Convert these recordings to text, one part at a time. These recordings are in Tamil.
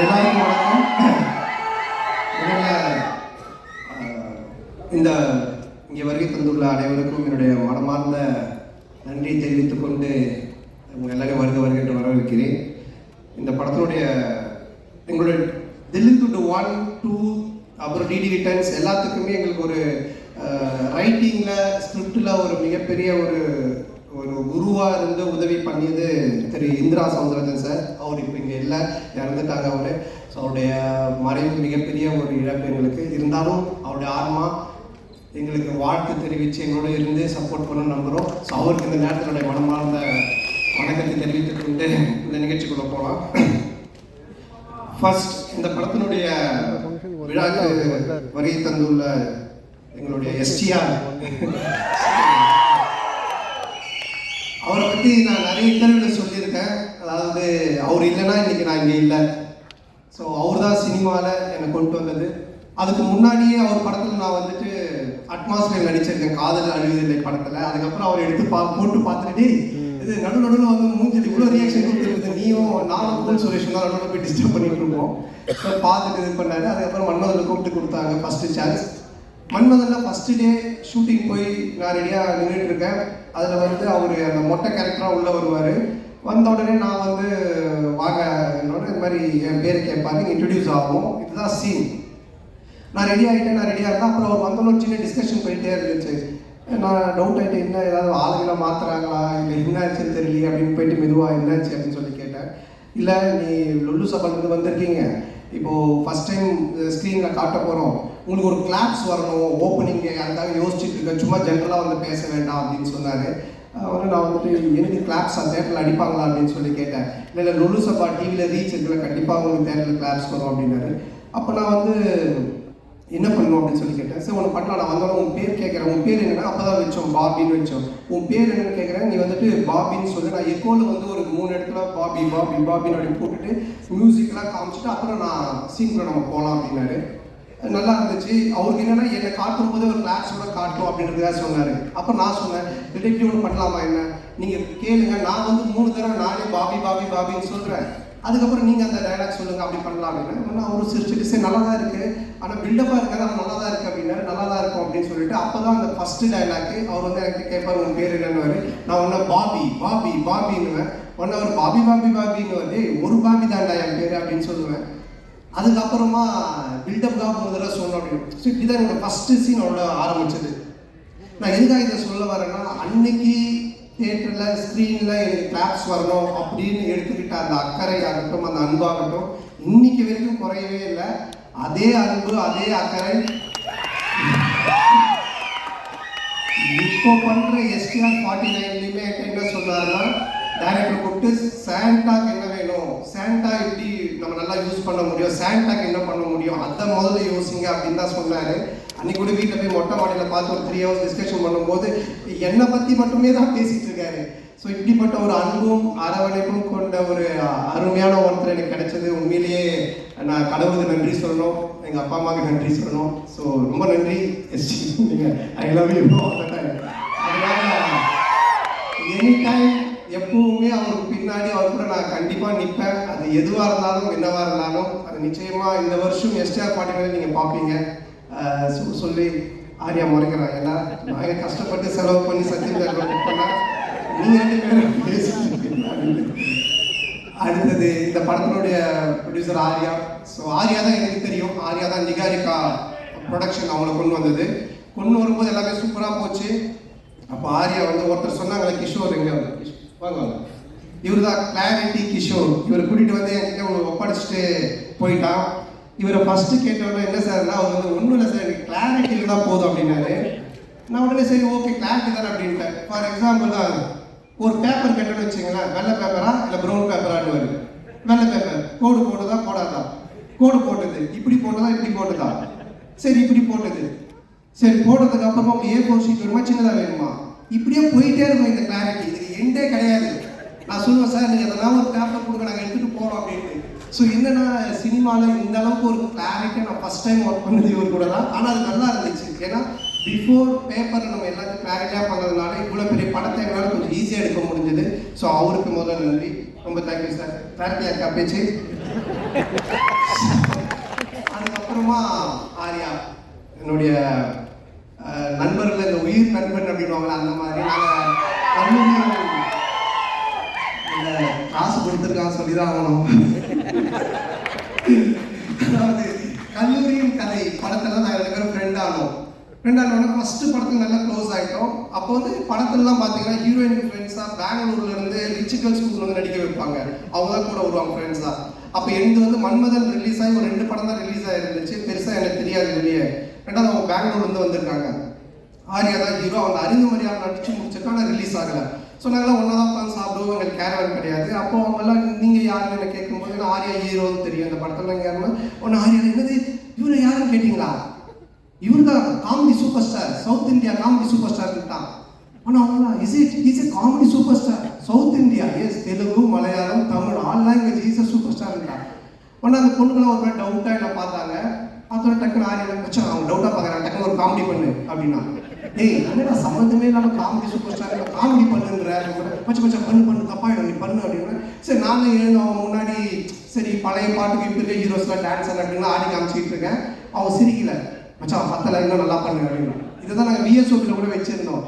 எல்லாருக்கும் வணக்கம் இந்த இங்கே வருகை தந்துள்ள அனைவருக்கும் என்னுடைய மனமார்ந்த நன்றி தெரிவித்துக் கொண்டு உங்கள் எல்லாரையும் வருக வருக என்று வரவேற்கிறேன். இந்த படத்தினுடைய எங்களுடைய தில்லி துட்டு ஒன் டூ அப்புறம் டிடி ரிட்டர்ன்ஸ் எல்லாத்துக்குமே எங்களுக்கு ஒரு ரைட்டிங்கில் ஸ்கிரிப்டில் ஒரு மிகப்பெரிய ஒரு ஒரு குருவாக இருந்து உதவி பண்ணியது திரு இந்திரா சவுந்தரராஜன் சார். அவர் இப்போ இங்கே இல்லை இறந்துட்டாங்க அவர். ஸோ அவருடைய மறைவு மிகப்பெரிய ஒரு இழப்பு எங்களுக்கு. இருந்தாலும் அவருடைய ஆன்மா எங்களுக்கு வாழ்த்து தெரிவித்து எங்களோட இருந்து சப்போர்ட் பண்ண நம்புகிறோம் ஸோ அவருக்கு இந்த நேரத்தினுடைய மனமார்ந்த வணக்கத்தை தெரிவித்துக் கொண்டு இந்த நிகழ்ச்சிக்குள்ளே போகலாம் ஃபர்ஸ்ட் இந்த படத்தினுடைய விழாக்கு வருகை தந்துள்ள எங்களுடைய எஸ்டிஆர் அவரை பற்றி நான் நிறைய இன்டர்வியூவில் சொல்லியிருக்கேன். அதாவது அவர் இல்லைன்னா இன்னைக்கு நான் இங்கே இல்லை. ஸோ அவர் தான் சினிமாவில் என்னை கொண்டு வந்தது. அதுக்கு முன்னாடியே அவர் படத்தில் நான் வந்துட்டு அட்மாஸ்பியர் நடிச்சிருக்கேன். காதல் அழுவதில்லை படத்தில். அதுக்கப்புறம் அவர் எடுத்து பா போட்டு பார்த்துட்டு "டேய், இது நடு நடுவில் வந்து மூஞ்சில் இவ்வளோ ரியாக்ஷன் கொடுத்துருக்குது. நீயும் நானும் கூல் சுரேஷ் தான் நடுவில் போய் டிஸ்டர்ப் பண்ணிட்டு இருப்போம். ஸோ பார்த்துட்டு இது பண்ணாரு. அதுக்கப்புறம் மன்மதனில் கூப்பிட்டு கொடுத்தாங்க ஃபஸ்ட்டு சான்ஸ் மன்மதனில் ஃபஸ்ட்டு டே ஷூட்டிங் போய் நான் ரெடியாக நின்றுட்டு இருக்கேன். அதில் வந்து அவர் அந்த மொட்டை கேரக்டராக உள்ளே வருவார். வந்த உடனே நான் வந்து வாங்க என்னோட இந்த மாதிரி என் பேர் கேட்பாரு இன்ட்ரடியூஸ் ஆகும் இதுதான் சீன் நான் ரெடி ஆகிட்டேன் நான் ரெடியாக இருந்தேன். அப்புறம் அவர் வந்தோன்னு ஒரு சின்ன டிஸ்கஷன் போயிட்டே இருந்துச்சு. நான் டவுட் ஆகிட்டு என்ன ஏதாவது ஆளுங்களை மாற்றுறாங்களா இல்லை என்னாச்சுன்னு தெரியலையே அப்படின்னு போயிட்டு மெதுவாக என்னாச்சு? அப்படின்னு சொல்லி கேட்டேன். இல்லை நீ லுல்லு சபாலேருந்து வந்திருக்கீங்க. இப்போது ஃபஸ்ட் டைம் ஸ்க்ரீனில் காட்ட போகிறோம் உங்களுக்கு ஒரு கிளாப்ஸ் வரணும் ஓப்பனிங் அதுக்காக யோசிச்சுட்டு இருக்கேன் சும்மா ஜென்ரலாக வந்து பேச வேண்டாம் அப்படின்னு சொன்னார். அவரு நான் வந்துட்டு எனக்கு கிளாப்ஸ் அந்த தேட்டரில் அடிப்பாங்களா? அப்படின்னு சொல்லி கேட்டேன். இல்லை இல்லை லுல்லு சபா டிவியில் ரீச் இருக்கல கண்டிப்பாக உங்களுக்கு தேட்டரில் கிளாப்ஸ் வரும் அப்படின்னாரு. அப்போ நான் வந்து என்ன பண்ணணும்? அப்படின்னு சொல்லி கேட்டேன். சார் உனக்கு பண்ணலாம். நான் வந்தாலும் உன் பேர் கேட்குறேன். உன் பேர் என்னன்னா அப்போ தான் வச்சோம் பாபின்னு வச்சோம். உன் பேர் என்னன்னு கேட்குறேன். நீ வந்துட்டு பாபின்னு சொல்லி. நான் எக்கோவில் வந்து ஒரு மூணு இடத்துல பாபி பாபி பாபின்னு அப்படின்னு போட்டுட்டு மியூசிக்லாம் காமிச்சிட்டு அப்புறம் நான் சீன்குள்ள நம்ம போகலாம் அப்படின்னாரு. நல்லா இருந்துச்சு அவருக்கு என்னென்னா என்னை காட்டும் போது ஒரு கிளாஸோட காட்டும் அப்படின்றதுக்காக சொன்னார். அப்போ நான் சொன்னேன் டிடெக்டிவ் ஒன்று பண்ணலாமா என்ன? நீங்கள் கேளுங்க நான் வந்து மூணு தடவை நானே பாபி பாபி பாபின்னு சொல்கிறேன் அதுக்கப்புறம் நீங்கள் அந்த டைலாக் சொல்லுங்கள் அப்படி பண்ணலாம் அப்படின்னா. அவரும் சிரிச்சுட்டு சரி நல்லா தான் இருக்குது ஆனால் பில்டப்பாக இருக்காது ஆனால் நல்லா தான் இருக்குது அப்படின்னா நல்லா தான் இருக்கும் அப்படின்னு சொல்லிட்டு அப்போ தான் அந்த ஃபஸ்ட்டு டைலாக்கு அவர் வந்து எனக்கு கேட்பார் உன் பேர் என்னன்னு நான் ஒன்று பாபி பாபி பாபின்னுவேன். ஒன்று அவர் பாபி பாபி பாபின்னு வந்து ஒரு பாபி தாண்டா என் பேர் அப்படின்னு சொல்லுவேன். அதுக்கப்புறமா பில்டப்காக ஒரு தடவை சொல்லணும் அப்படின்னு. ஸோ இதுதான் என்னோட ஃபஸ்ட்டு சீன் அவரோட ஆரம்பிச்சது. நான் எதுக்காக இதை சொல்ல வரேன்னா அன்னைக்கு தியேட்டரில் ஸ்க்ரீனில் எனக்கு கிளாப்ஸ் வரணும் அப்படின்னு எடுத்துக்கிட்ட அந்த அக்கறை ஆகட்டும் அந்த அன்பாகட்டும் இன்னைக்கு வரைக்கும் குறையவே இல்லை. அதே அன்பு அதே அக்கறை. இப்போ பண்ணுற எஸ்டிஆர் ஃபார்ட்டி நைன்லையுமே என்ன சொன்னாருன்னா டைரக்டர் கூப்பிட்டு சாண்டாக்கு என்ன வேணும்? சாண்டா எப்படி நம்ம நல்லா யூஸ் பண்ண முடியும்? சாண்டாக்கு என்ன பண்ண முடியும்? அதை முதல்ல யோசிங்க அப்படின்னு தான் சொன்னாரு. அன்னைக்கு கூட வீட்டில் போய் மொட்டை மாடியில் பார்த்து ஒரு த்ரீ ஹவர்ஸ் டிஸ்கஷன் பண்ணும்போது என்னை பற்றி மட்டுமே தான் பேசிட்டு இருக்காரு. ஸோ இப்படிப்பட்ட ஒரு அன்பும் அரவணைப்பும் கொண்ட ஒரு அருமையான ஒருத்தர் எனக்கு கிடைச்சது. உண்மையிலேயே நான் கடவுளுக்கு நன்றி சொல்லணும். எங்கள் அப்பா அம்மாவுக்கு நன்றி சொல்லணும். ஸோ ரொம்ப நன்றி. எஸ்டி நீங்கள் ஐ லவ் யூ அதனால எனி டைம் எப்பவுமே அவருக்கு பின்னாடி அவர் கூட நான் கண்டிப்பாக நிற்பேன் அது எதுவாக இருந்தாலும் என்னவாக இருந்தாலும் அது நிச்சயமாக இந்த வருஷம் எஸ்டிஆர் பாட்டிகளை நீங்கள் பார்ப்பீங்க சொல்லி ஆரியா முறைக்கிறாங்க. ஏன்னா நான் கஷ்டப்பட்டு செலவு பண்ணி சத்தியம் புக் பண்ணேன் நீங்க ரெண்டு பேரும் அடுத்தது இந்த படத்தினுடைய ப்ரொடியூசர் ஆர்யா. ஸோ ஆர்யா தான் எனக்கு தெரியும். ஆர்யா தான் நிகாரிகா ப்ரொடக்ஷன் அவங்கள கொண்டு வந்தது. கொண்டு வரும்போது எல்லாமே சூப்பராக போச்சு. அப்போ ஆர்யா வந்து ஒருத்தர் சொன்னாங்களே கிஷோர் எங்க? வாங்க வாங்க இவர் தான் கிளாரிட்டி கிஷோர். இவர் கூட்டிகிட்டு வந்து என்கிட்ட உங்களுக்கு ஒப்படைச்சிட்டு போயிட்டான். இவரை ஃபஸ்ட்டு கேட்டவொடனே என்ன சார்னா அவர் வந்து ஒன்றும் இல்லை சார் எனக்கு கிளாரிட்டி இருந்தால் போதும் அப்படின்னாரு. நான் உடனே சரி ஓகே கிளாரிட்டி தானே அப்படின்ட்டேன். ஃபார் எக்ஸாம்பிள் தான். ஒரு பேப்பர் கேட்டோன்னு வச்சுங்களேன் வெள்ளை பேப்பரா இல்லை ப்ரௌன் பேப்பரான்னு வருது. வெள்ளை பேப்பர் கோடு போட்டதா போடாதா? கோடு போட்டது. இப்படி போட்டதா இப்படி போட்டதா? சரி இப்படி போட்டது. சரி போட்டதுக்கு அப்புறமா உங்க ஏ ஃபோர் ஷீட் வேணுமா? சின்னதாக வேணுமா? இப்படியே போயிட்டே இருக்கும் இந்த கிளாரிட்டி இதுக்கு எண்டே கிடையாது. நான் சொல்லுவேன் சார் நீங்கள் அதெல்லாம் ஒரு பேப்பர் கொடுங்க நாங்கள் எடுத்துகிட்டு போகிறோம் அப்படின்ட்டு. ஸோ என்னென்னா சினிமாவில் இந்த அளவுக்கு ஒரு கிளாரிட்டியாக நான் ஃபஸ்ட் டைம் ஒர்க் பண்ணது இவர் கூட தான். ஆனால் அது நல்லா இருந்துச்சு. ஏன்னா பிஃபோர் பேப்பர் நம்ம எல்லாத்தையும் கிளாரிட்டியாக பண்ணதுனால இவ்வளோ பெரிய படத்தை எங்களால் கொஞ்சம் ஈஸியாக எடுக்க முடிஞ்சது. ஸோ அவருக்கு முதல்ல நன்றி. ரொம்ப தேங்க்யூ சார் கிளாரிட்டியாக இருக்கா பேச்சு? அதுக்கப்புறமா ஆர்யா என்னுடைய நண்பர்கள் உயிர் நண்பன் அப்படின்வாங்களே அந்த மாதிரி. நாங்கள் காசு கொடுத்துருக்கான்னு சொல்லி தான் ஆகணும். அதாவது கல்லூரியின் கதை படத்துல நான் ரெண்டு பேரும் ஃப்ரெண்ட் ஆனோம். ஃப்ரெண்ட் ஆனோட ஃபர்ஸ்ட் படத்துக்கு நல்லா க்ளோஸ் ஆகிட்டோம் அப்போ வந்து படத்துலலாம் பார்த்தீங்கன்னா ஹீரோயின் ஃப்ரெண்ட்ஸாக பெங்களூர்ல இருந்து ரிச்சிக்கல் ஸ்கூல்ல வந்து நடிக்க வைப்பாங்க. அவங்க தான் கூட வருவாங்க ஃப்ரெண்ட்ஸ் தான். அப்போ எனக்கு வந்து மன்மதன் ரிலீஸ் ஆகி ஒரு ரெண்டு படம் தான் ரிலீஸ் ஆகிருந்துச்சு பெருசாக எனக்கு தெரியாது வெளியே. ரெண்டாவது அவங்க பெங்களூர்ல இருந்து வந்திருக்காங்க. ஆரியா தான் ஹீரோ அவங்க அறிந்து மரியாதை நடிச்சு முடிச்சிருக்கா ஆனால் ரிலீஸ் ஆகலை. ஸோ நாங்களாம் ஒன்றா தான் உட்காந்து சாப்பிடுவோம். எங்களுக்கு கேரவன் கிடையாது. அப்போ அவங்கெல்லாம் நீங்கள் யாருன்னு என்ன கேட்கும்போது நான் ஆர்யா ஹீரோன்னு தெரியும். அந்த படத்தில் நாங்கள் யாருன்னா ஒன்று ஆரியா என்னது? இவரை யாருன்னு கேட்டிங்களா? இவர் தான் comedy super star South India comedy super star தான் ஆனால் அவங்களா is it is a comedy super star South India yes Telugu Malayalam Tamil all language is a super star ஒன்று அந்த பொண்ணுங்களாம் ஒரு டவுட்டாக என்ன பார்த்தாங்க. அதோட டக்குன்னு ஆரியா வச்சா அவங்க டவுட்டாக பார்க்குறாங்க டக்குன்னு ஒரு காமெடி பண்ணு அப்படின்னா டேய் என்னடா சம்மந்தமே இல்லாமல் காமெடி சூப்பர் ஸ்டார் காமெடி பண்ணுன்ற மச்ச மச்சா பண்ணு பண்ணு தப்பாயிடும் நீ பண்ணு அப்படின்னா. சரி நானும் எழுந்து அவன் முன்னாடி சரி பழைய பாட்டுக்கு இப்போ இருக்க ஹீரோஸ்லாம் டான்ஸ் அப்படின்னா ஆடி காமிச்சிட்டு இருக்கேன். அவன் சிரிக்கல. மச்சான் பத்தல இன்னும் நல்லா பண்ணு அப்படின்னா. இதை தான் நாங்கள் விஎஸ்ஓபியில் கூட வச்சுருந்தோம்.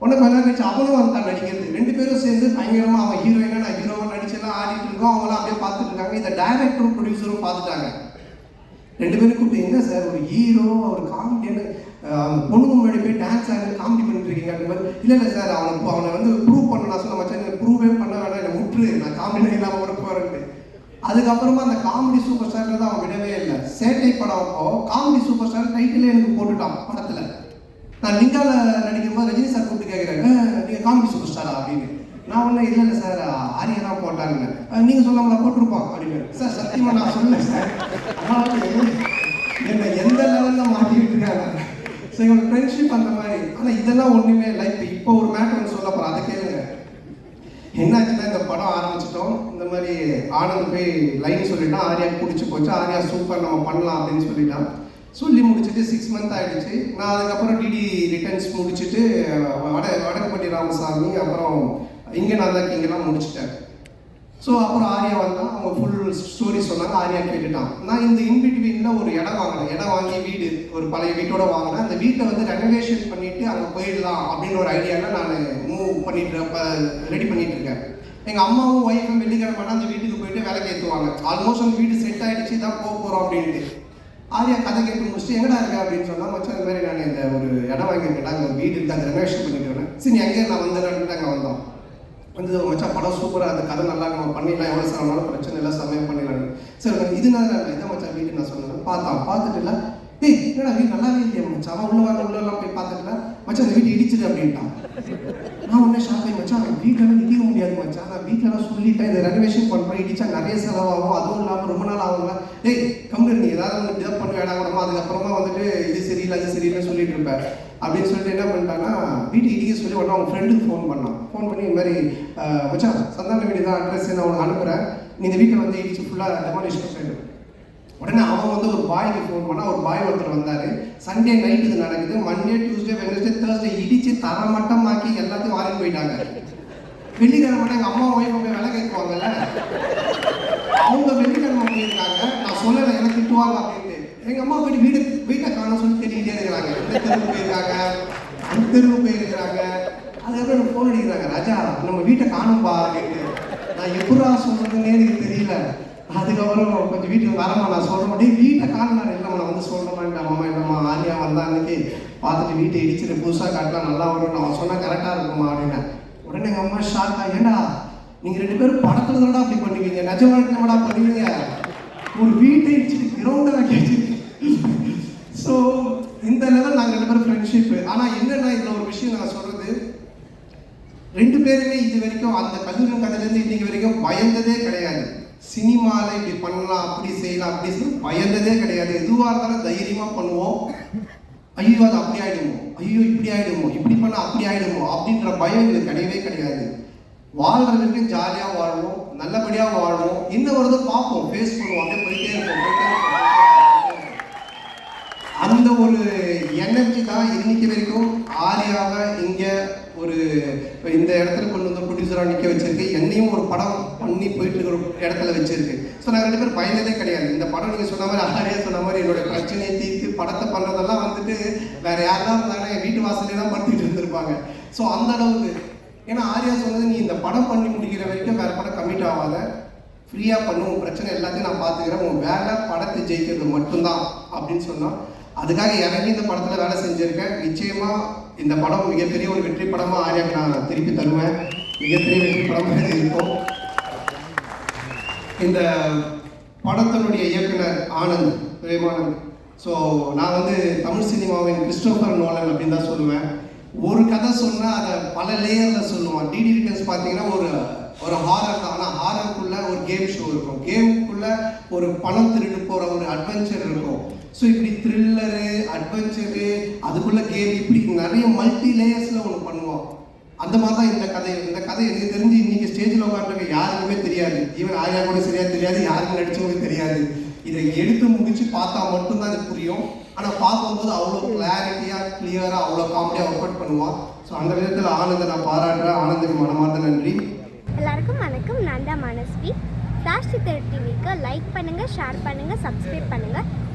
உடனே கொஞ்ச நேரம் கழிச்சு அவனும் வந்தான் நடிக்கிறது. ரெண்டு பேரும் சேர்ந்து பயங்கரமாக அவன் ஹீரோயினா நான் ஹீரோவாக நடிச்செல்லாம் ஆடிட்டு இருக்கோம். அவங்களாம் அப்படியே பார்த்துட்டு இருக்காங்க. இதை டைரக்டரும் ப்ரொடியூசரும் பார்த்துட்டாங்க. ரெண்டு பேரும் கூப்பிட்டு என்ன சார் ஒரு ஹீரோ ஒரு காமெடியன் பொண்ணுங்க முன்னாடி போய் டான்ஸ் ஆடி காமெடி பண்ணிட்டு இருக்கீங்க அப்படின்னு மாதிரி, இல்லை சார் அவனை அவனை வந்து ப்ரூவ் பண்ண நான் சொன்ன மச்சான் எனக்கு ப்ரூவே பண்ண வேணாம் என்னை விட்டுரு நான் காமெடி இல்லாமல் வர போகிறேன்ட்டு அதுக்கப்புறமா அந்த காமெடி சூப்பர் ஸ்டாரில் தான் அவன் விடவே இல்லை. சேட்டை படம் அப்போ காமெடி சூப்பர் ஸ்டார் டைட்டிலே எனக்கு போட்டுட்டான் படத்தில். நான் லிங்கால நடிக்கும் போது ரஜினி சார் கூப்பிட்டு கேட்குறாங்க நீங்கள் காமெடி சூப்பர் ஸ்டாரா அப்படின்னு. நான் ஒன்றும் இல்லை இல்லை சார் ஆரியனா போட்டாங்க நீங்கள் நீங்க போட்டிருப்பான் அப்படின்னு. சார் சத்தியமாக நான் சொல்லலை சார் அதாவது என்ன எந்த லெவலில் மாட்டிக்கிட்டு இருக்காங்க? ஸோ இவங்க ஃப்ரெண்ட்ஷிப் அந்த மாதிரி. ஆனால் இதெல்லாம் ஒன்றுமே இல்லை. இப்போ இப்போ ஒரு மேட்டர் ஒன்று சொல்ல போகிறேன் அதை கேளுங்க. என்னாச்சுன்னா இந்த படம் ஆரம்பிச்சிட்டோம். இந்த மாதிரி ஆனந்த் போய் லைன் சொல்லிட்டான் ஆரியா பிடிச்சி போச்சு. ஆரியா சூப்பர் நம்ம பண்ணலாம் அப்படின்னு சொல்லிட்டான் சொல்லி முடிச்சுட்டு சிக்ஸ் மந்த் ஆகிடுச்சு நான் அதுக்கப்புறம் டிடி ரிட்டர்ன்ஸ் முடிச்சுட்டு வட வடக்குப்பட்டி ராமசாமி அப்புறம் இங்கே நான் தான் இங்கெல்லாம் முடிச்சிட்டேன். ஸோ அப்புறம் ஆரியா வந்தால் அவங்க ஃபுல் ஸ்டோரி சொன்னாங்க ஆரியா கேட்டுட்டான். நான் இந்த இன்பிட்வீனில் ஒரு இடம் வாங்கினேன். இடம் வாங்கி வீடு ஒரு பழைய வீட்டோட வாங்கினேன். அந்த வீட்டை வந்து ரெனோவேஷன் பண்ணிட்டு அங்கே போயிடலாம் அப்படின்னு ஒரு ஐடியாவில் நான் மூவ் பண்ணிட்டு ரெடி பண்ணிட்டு இருக்கேன். எங்கள் அம்மாவும் ஒய்ஃபும் வெள்ளிக்கிழமை அந்த வீட்டுக்கு போயிட்டு வேலைக்கு ஏற்றுவாங்க ஆல்மோஸ்ட் அந்த வீடு செட் ஆகிடுச்சு தான் போக போகிறோம் அப்படின்ட்டு. ஆரியா கதை கேட்டு முடிச்சுட்டு எங்கடா இருக்கா? அப்படின்னு சொன்னால் மச்சான் இந்த மாதிரி நான் இந்த ஒரு இடம் வாங்கியிருக்கேன் அங்கே வீடு இருக்கு அதை ரெனோவேஷன் பண்ணிட்டு வரேன். சரி நீ எங்கே நான் வந்துடுறேன்ட்டு அங்கே வந்தோம். வந்து மச்சான் படம் சூப்பராக அந்த கதை நல்லா நம்ம பண்ணிடலாம் எவ்வளோ செலவானாலும் பிரச்சனை இல்லை செம்மையாக பண்ணிடலாம். சரி இது நான் இதான் மச்சான் வீட்டு நான் சொன்னேன். பார்த்தான் பார்த்துட்டு இல்லை. ஏய் என்னடா வீடு நல்லாவே இல்லையா மச்சான். அவன் உள்ள வாங்க உள்ளெல்லாம் போய் பார்த்துட்டுல மச்சான் அந்த வீட்டு இடிச்சிடு அப்படின்ட்டான். நான் உடனே ஷாக் ஆகி மச்சான் வீட்டில் இடிக்க முடியாது மச்சான். நான் வீட்டிலலாம் சொல்லிட்டேன் இதை ரெனோவேஷன் பண்ணுறேன் இடிச்சா நிறைய செலவாகும் அதுவும் இல்லாமல் ரொம்ப நாள் ஆகும்ல. டேய் கம்பெனி நீ ஏதாவது வந்து டிதப் பண்ண வேணாம் கூடமா அதுக்கப்புறமா வந்துட்டு இது சரியில்லை அது சரியில்லைன்னு சொல்லிட்டு இருப்பேன் அப்படின்னு சொல்லிட்டு என்ன பண்ணிட்டான்னா வீட்டு இடிக்க சொல்லி உடனே அவங்க ஃப்ரெண்டுக்கு ஃபோன் பண்ணான். ஃபோன் பண்ணி இந்த மாதிரி வச்சா சந்தான வீடு தான் அட்ரஸ் நான் உனக்கு அனுப்புகிறேன் நீ இந்த வீட்டை வந்து இடிச்சு ஃபுல்லாக டெமாலிஷ் பண்ணிட்டு உடனே அவன் வந்து ஒரு பாய்க்கு ஃபோன் பண்ணால் ஒரு பாய் ஒருத்தர் வந்தாரு. சண்டே நைட் இது நடக்குது. மண்டே டியூஸ்டே வெனஸ்டே தேர்ஸ்டே இடிச்சு தரமட்டமாக்கி எல்லாத்தையும் வாங்கி போயிட்டாங்க. வெள்ளிக்கிழமை எங்க அம்மா ஒய்ஃப் போய் விலை கேட்குவாங்கல்ல? அவங்க வெள்ளிக்கிழமை போயிருக்காங்க. நான் சொல்லலை எனக்கு திட்டுவாங்க அப்படின்ட்டு. எங்க அம்மா போயிட்டு வீடு வீட்டை காண சொல்லி தேடிக்கிட்டே இருக்கிறாங்க. இந்த தெருவு போயிருக்காங்க. அந்த தெருவு போயிருக்கிறாங்க. அதுக்கப்புறம் எனக்கு ஃபோன் அடிக்கிறாங்க ராஜா நம்ம வீட்டை காணும்பா அப்படின்ட்டு நான் எப்படா சொல்றதுன்னே எனக்கு தெரியல. அதுக்கப்புறம் கொஞ்சம் வீட்டுக்கு வரமா நான் சொல்ற முடியும் வீட்டை காணலாம் நான் இல்லைம்மா நான் வந்து சொல்கிறேன் அம்மா இல்லைம்மா ஆரியா வந்தா அன்னைக்கு பார்த்துட்டு வீட்டை இடிச்சிட்டு புதுசாக காட்டலாம் நல்லா வரும் நான் சொன்னால் கரெக்டாக இருக்குமா அப்படின்னேன் உடனே எங்கள் அம்மா ஷாக்கா ஏண்டா நீங்கள் ரெண்டு பேரும் படத்துல தானடா அப்படி பண்ணுவீங்க? நிஜ வாழ்க்கையிலடா பண்ணுவீங்க? ஒரு வீட்டை இடிச்சிட்டு கிரவுண்டை வைக்க ஸோ இந்த லெவல் நாங்கள் ரெண்டு பேரும் ஃப்ரெண்ட்ஷிப் ஆனால் என்னென்னா இதில் ஒரு விஷயம் நான் சொல்கிறது ரெண்டு பேருமே இது வரைக்கும் அந்த கல்லூரி கதையிலேருந்து இன்னைக்கு வரைக்கும் பயந்ததே கிடையாது. சினிமாவில் இப்படி பண்ணலாம் அப்படி செய்யலாம் அப்படி சொல்லி பயந்ததே கிடையாது. எதுவாக இருந்தாலும் தைரியமாக பண்ணுவோம். ஐயோ அது அப்படி ஆகிடுமோ ஐயோ இப்படி ஆகிடுமோ இப்படி பண்ணா அப்படி ஆயிடுமோ? அப்படின்ற பயம் எங்களுக்கு கிடையவே கிடையாது. வாழ்கிறதுக்கு ஜாலியாக வாழ்வோம் நல்லபடியாக வாழ்வோம் என்ன வருதோ பார்ப்போம். ஃபேஸ் பண்ணுவோம். அப்படியே போயிட்டே இருப்போம். போயிட்டே இருப்போம், அந்த ஒரு எனர்ஜி தான் இன்னைக்கு வரைக்கும் ஆர்யாவை இங்கே ஒரு இந்த இடத்துல கொண்டு வந்து ப்ரொடியூசராக நிற்க வச்சிருக்கு. என்னையும் ஒரு படம் பண்ணி போயிட்டு இருக்கிற இடத்துல வச்சிருக்கு. ஸோ நாங்கள் ரெண்டு பேரும் பயந்ததே கிடையாது. இந்த படம் நீங்கள் சொன்ன மாதிரி ஆரியா சொன்ன மாதிரி என்னோட பிரச்சனையை தீர்த்து படத்தை பண்ணுறதெல்லாம் வந்துட்டு வேற யாரெல்லாம் இருந்தாங்கன்னா என் வீட்டு வாசலே தான் படுத்துட்டு இருந்திருப்பாங்க. ஸோ அந்த அளவுக்கு. ஏன்னா ஆரியா சொன்னது நீ இந்த படம் பண்ணி முடிக்கிற வரைக்கும் வேற படம் கமிட் ஆகாத. ஃப்ரீயாக பண்ணுவோம் உன் பிரச்சனை எல்லாத்தையும் நான் பார்த்துக்கிறேன். உன் வேலை படத்தை ஜெயிக்கிறது மட்டும்தான். அப்படின்னு சொன்னால் அதுக்காக இறங்கி இந்த படத்தில் வேலை செஞ்சுருக்கேன். நிச்சயமாக இந்த படம் மிகப்பெரிய ஒரு வெற்றி படமாக ஆர்யாக்கு நான் திருப்பி தருவேன். மிகப்பெரிய வெற்றி படமாக இருக்கும். இந்த படத்தினுடைய இயக்குனர் ஆனந்த் பிரேமானந்த். ஸோ நான் வந்து தமிழ் சினிமாவின் கிறிஸ்டோபர் நோலன் அப்படின்னு தான் சொல்லுவேன். ஒரு கதை சொன்னால் அதை பல லேயரில் சொல்லுவான். டிடி ரிட்டர்ன்ஸ் பார்த்தீங்கன்னா ஒரு ஒரு ஹாரர் தான். ஆனால் ஹாரருக்குள்ள ஒரு கேம் ஷோ இருக்கும். கேமுக்குள்ள ஒரு பணம் திருடு போகிற ஒரு அட்வென்ச்சர் இருக்கும். ஸோ இப்படி த்ரில்லரு அட்வென்ச்சரு அதுக்குள்ள கேம் இப்படி மல்டி லேயர்ஸில் ஒன்று பண்ணுவான் அந்த மாதிரி தான் இந்த கதை. இந்த கதை எனக்கு தெரிஞ்சு இன்னைக்கு ஸ்டேஜில் உட்காந்துருக்க யாருக்குமே தெரியாது. ஈவன் ஆர்யா கூட சரியா தெரியாது யாருக்கும் நடிச்சவங்களுக்கு தெரியாது. இதை எடுத்து முடிச்சு பார்த்தா மட்டும்தான் இது புரியும். ஆனால் பார்க்கும்போது அவ்வளோ கிளாரிட்டியாக கிளியராக அவ்வளோ காமெடியாக ஒர்க் அவுட் பண்ணுவான் ஸோ அந்த விதத்தில் ஆனந்தை நான் பாராட்டுறேன். ஆனந்துக்கு மனமார்ந்த நன்றி. எல்லாருக்கும் வணக்கம். நான் தான் மனஸ்வி. ஃப்ளாஷ் சித்தர் டிவிக்கு லைக் பண்ணுங்கள் ஷேர் பண்ணுங்கள் சப்ஸ்கிரைப் பண்ணுங்கள்